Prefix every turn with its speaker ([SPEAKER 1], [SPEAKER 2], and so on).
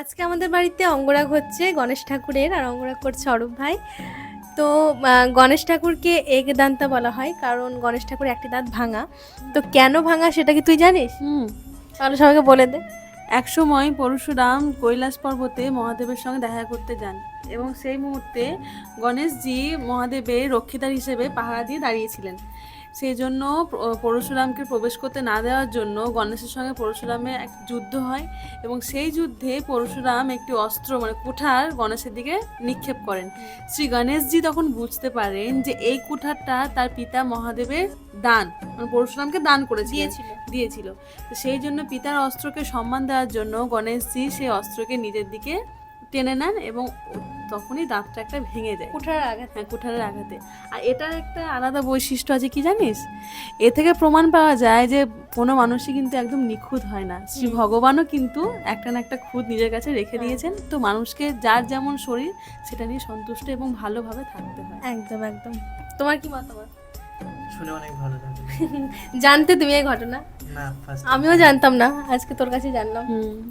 [SPEAKER 1] আজকে আমাদের বাড়িতে অঙ্গরাগ হচ্ছে গণেশ ঠাকুরের আর অঙ্গরাগ করছে অরূপ ভাই। তো গণেশ ঠাকুরকে এক দান্তা বলা হয় কারণ গণেশ ঠাকুর একটি দাঁত ভাঙা। তো কেন ভাঙা সেটা কি তুই জানিস?
[SPEAKER 2] হুম।
[SPEAKER 1] তাহলে সবাইকে বলে দে।
[SPEAKER 2] এক সময় পরশুরাম কৈলাস পর্বতে মহাদেবের সঙ্গে দেখা করতে যান এবং সেই মুহূর্তে গণেশজি মহাদেবের রক্ষিতার হিসেবে পাহারা দিয়ে দাঁড়িয়েছিলেন। সেই জন্য পরশুরামকে প্রবেশ করতে না দেওয়ার জন্য গণেশের সঙ্গে পরশুরামের এক যুদ্ধ হয় এবং সেই যুদ্ধে পরশুরাম একটি অস্ত্র মানে কুঠার গণেশের দিকে নিক্ষেপ করেন। শ্রী গণেশজি তখন বুঝতে পারেন যে এই কুঠারটা তার পিতা মহাদেবের দান মানে পরশুরামকে দান করে
[SPEAKER 1] দিয়েছিল।
[SPEAKER 2] দিয়েছিল। তো সেই জন্য পিতার অস্ত্রকে সম্মান দেওয়ার জন্য গণেশজি সেই অস্ত্রকে নিজের দিকে টেনে নেন এবং তখনই দাঁতটা একটা ভেঙে যায়।
[SPEAKER 1] কুঠার আঘাত।
[SPEAKER 2] হ্যাঁ কুঠারের আঘাতে। আর এটার একটা আলাদা বৈশিষ্ট্য আছে কি জানিস? এ থেকে প্রমাণ পাওয়া যায় যে কোনো মানুষই কিন্তু একদম নিখুঁত হয় না। শ্রী ভগবানও কিন্তু একটা না একটা খুঁত নিজের কাছে রেখে
[SPEAKER 1] হ্যাঁ।
[SPEAKER 2] দিয়েছেন। তো মানুষকে যার যেমন শরীর সেটা নিয়ে সন্তুষ্ট এবং ভালোভাবে থাকতে হয়।
[SPEAKER 1] একদম একদম। তোমার কি মতামত?
[SPEAKER 3] শুনে অনেক ভালো লাগল।
[SPEAKER 1] জানতে তুমি এই ঘটনা?
[SPEAKER 3] না
[SPEAKER 1] আমিও জানতাম না আজকে তোর কাছে জানলাম।
[SPEAKER 2] হুম।